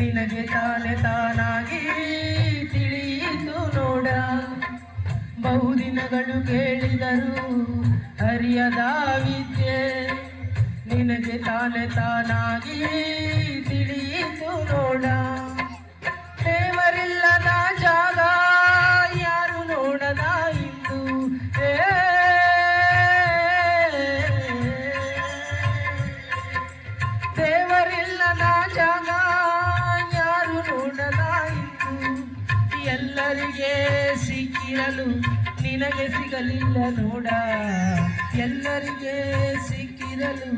ನಿನಗೆ ತಾನೆ ತಾನಾಗಿ ತಿಳಿಯಿತು ನೋಡ. ಬಹುದಿನಗಳು ಕೇಳಿದರು ಹರಿಯದ ವಿದ್ಯೆ. ನಿನಗೆ ತಾನೆ ತಾನಾಗಿ ತಿಳಿಯಿತು ನೋಡ. ಎಲ್ಲರಿಗೆ ಸಿಕ್ಕಿರಲು ನಿನಗೆ ಸಿಗಲಿಲ್ಲ ನೋಡ. ಎಲ್ಲರಿಗೆ ಸಿಕ್ಕಿರಲು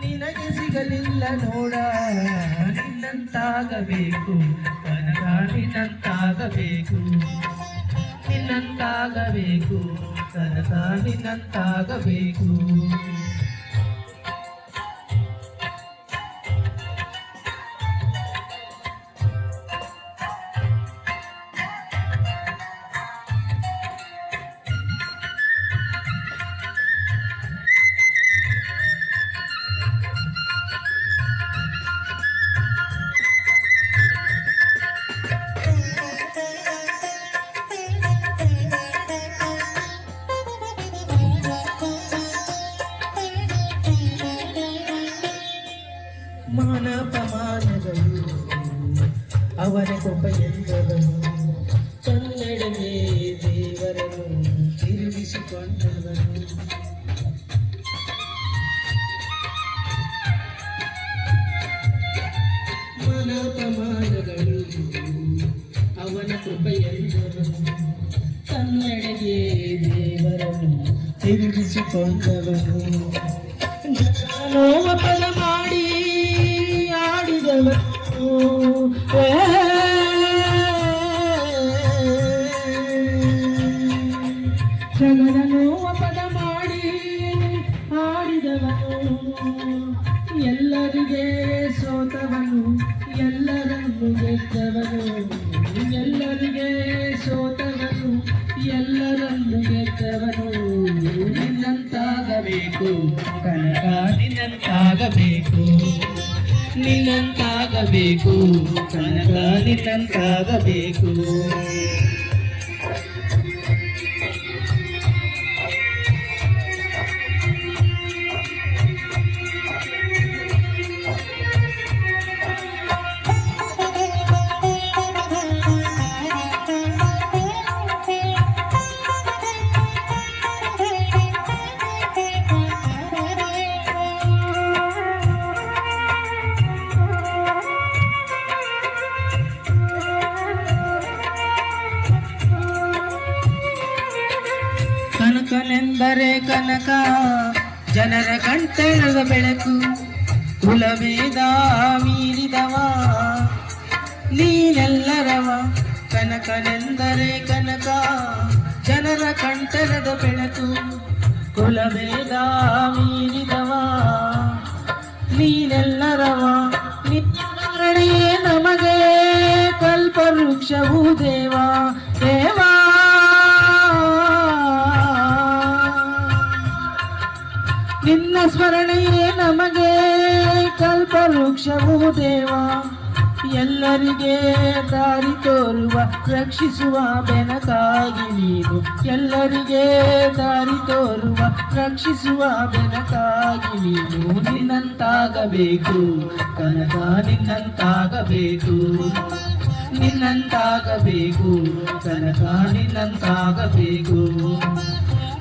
ನಿನಗೆ ಸಿಗಲಿಲ್ಲ ನೋಡ. ನಿನ್ನಂತಾಗಬೇಕು ಕನಕ ನಿನ್ನಂತಾಗಬೇಕು. ನಿನ್ನಂತಾಗಬೇಕು ಕನಕ ನಿನ್ನಂತಾಗಬೇಕು. ಮಾನಪಮಾನಗಳು ಅವನ ಕೊಬ್ಬ ಎಂದವನು ಕನ್ನಡವೇ ದೇವರನ್ನು ತಿರುಗಿಸಿಕೊಂಡವನು. ಮಾನಪಮಾನಗಳು ಅವನ ಕೃಪ ಎಂದವನು ಕನ್ನಡಗೆ ದೇವರನ್ನು ತಿರುಗಿಸಿಕೊಂಡವನು. ಜನೋಪದ ಮಾಡಿ ಆಡಿದವನು ಎಲ್ಲರಿಗೆ ಸೋತವನು, ಎಲ್ಲರನ್ನು ಗೆದ್ದವನು. ಎಲ್ಲರಿಗೆ ಸೋತವನು, ಎಲ್ಲರನ್ನು ಗೆದ್ದವನು. ನಿನ್ನಂತಾಗಬೇಕು, ಕನಕ ನಿನ್ನಂತಾಗಬೇಕು. ನಿನ್ನಂತಾಗಬೇಕು, ಕನಕ ನಿನ್ನಂತಾಗಬೇಕು. ಕನಕನೆಂದರೆ ಕನಕ, ಜನರ ಕಂಠದ ಬೆಳಕು ಕುಲವೇದ ಮೀರಿದವ, ನೀನೆಲ್ಲರವ ಕನಕನೆಂದರೆ ಕನಕ, ಜನರ ಕಂಠದ ಬೆಳಕು ಕುಲವೇದ ಮೀರಿದವ, ನೀನೆಲ್ಲರವ ನಿನ್ನರಣೆಯೇ ನಮಗೆ ಕಲ್ಪವೃಕ್ಷವು ದೇವ ನಿನ್ನ ಸ್ಮರಣೆಯೇ ನಮಗೆ ಕಲ್ಪವೃಕ್ಷವು ದೇವ. ಎಲ್ಲರಿಗೆ ದಾರಿ ತೋರುವ, ರಕ್ಷಿಸುವ ಬೆನಕಾಗಿ ನೀನು. ಎಲ್ಲರಿಗೆ ದಾರಿ ತೋರುವ, ರಕ್ಷಿಸುವ ಬೆನಕಾಗಿ ನೀನು. ನಿನ್ನಂತಾಗಬೇಕು, ಕನಕ ನಿನ್ನಂತಾಗಬೇಕು. ನಿನ್ನಂತಾಗಬೇಕು, ಕನಕ ನಿನ್ನಂತಾಗಬೇಕು.